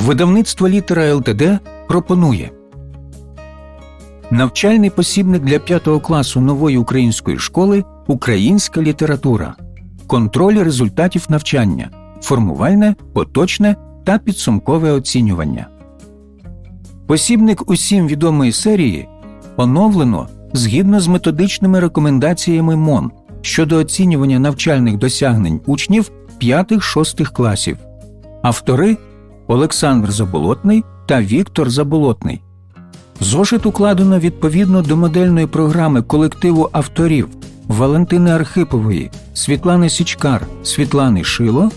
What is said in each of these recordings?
Видавництво літера ЛТД пропонує навчальний посібник для 5 класу нової української школи Українська література, контроль результатів навчання, формувальне, поточне та підсумкове оцінювання. Посібник усім відомої серії оновлено згідно з методичними рекомендаціями МОН щодо оцінювання навчальних досягнень учнів 5-6 класів. Автори Олександр Заболотний та Віктор Заболотний. Зошит укладено відповідно до модельної програми колективу авторів Валентини Архипової, Світлани Січкар, Світлани Шило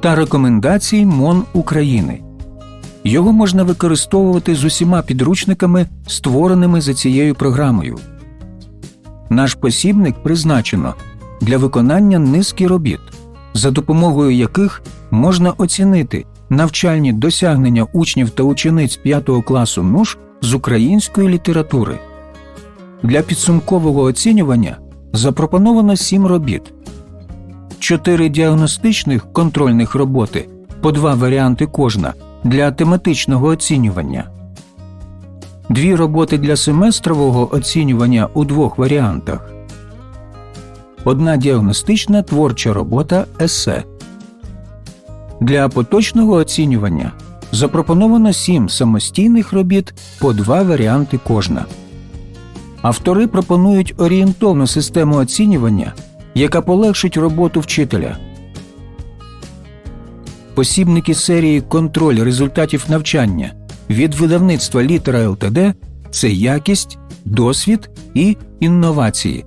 та рекомендацій МОН України. Його можна використовувати з усіма підручниками, створеними за цією програмою. Наш посібник призначено для виконання низки робіт, за допомогою яких можна оцінити навчальні досягнення учнів та учениць 5 класу НУШ з української літератури. Для підсумкового оцінювання запропоновано 7 робіт, 4 діагностичних контрольних роботи по два варіанти кожна для тематичного оцінювання, дві роботи для семестрового оцінювання у двох варіантах, одна діагностична творча робота есе. Для поточного оцінювання запропоновано сім самостійних робіт по два варіанти кожна. Автори пропонують орієнтовну систему оцінювання, яка полегшить роботу вчителя. Посібники серії Контроль результатів навчання від видавництва літера ЛТД це якість, досвід і інновації.